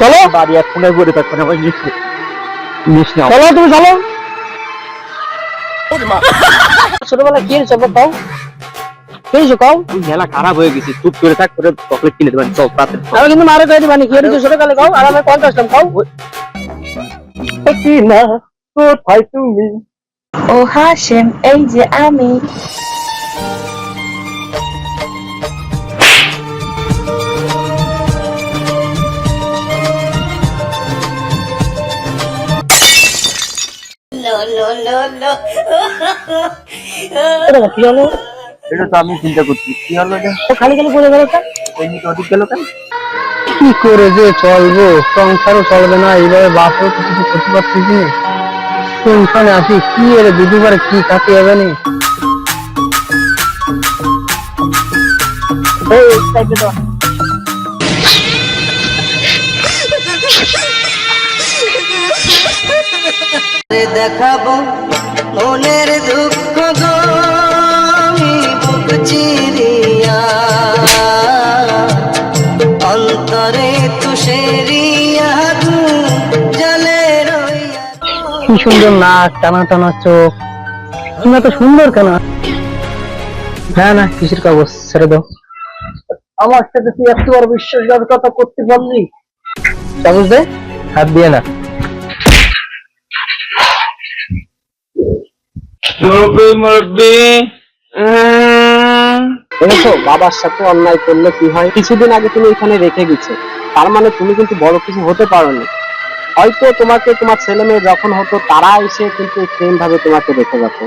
চলো। বাড়ি এক কোনায় পড়ে থাকবে না আমার নিস নিস না চলো তুমি চলো। ছোটবেলা কি হয়েছে আবার কও কি হয়েছে কও। মেলা খারাপ হয়ে গেছিস চুপ করে থাক করে চকলেট কিনে দেবেন চল চল। আমি কিন্তু মারে কয়ে দিবানি কি হয়েছে ছোটকালে কও। আর আমি কল আসলাম কও। কি না কোথায় তুমি? ও হাসেম এই যে আমি। কি হলো এটা তো আমি চিন্তা করছি কি হলো এটা খালি খালি পড়ে গেল কেন এমনি অধিক গেল কেন কি করে যে চলবো সংসারও চলবে না এইভাবে বাপও তো কিছু করতে পারতেছি না টেনশনে আছি কি এর দুদিবার কি কাটে যাবে না এই দেখাবো মনের দুঃখ গো আমি বুক চিরিয়া অন্তরে তুষেরিয়া জলে রইয়া কি সুন্দর নাক টানা টানা চোখ। তুমি এত সুন্দর কেন? হ্যাঁ না কিসের কাগজ? ছেড়ে দাও। আমার সাথে তুই একটু আর বিশ্বাসঘাতকতা করতে পারলি? কাগজ দে হাত দিয়ে না। দেখো, বাবার সাথে অন্যায় করলে কি হয়? কিছুদিন আগে তুমি এখানে রেখে গেছো। তার মানে তুমি কিন্তু বড় কিছু হতে পারোনি। হয়তো তোমাকে তোমার ছেলে মেয়ে যখন হতো, তারা এসে কিন্তু সেম ভাবে তোমাকে রেখে যেত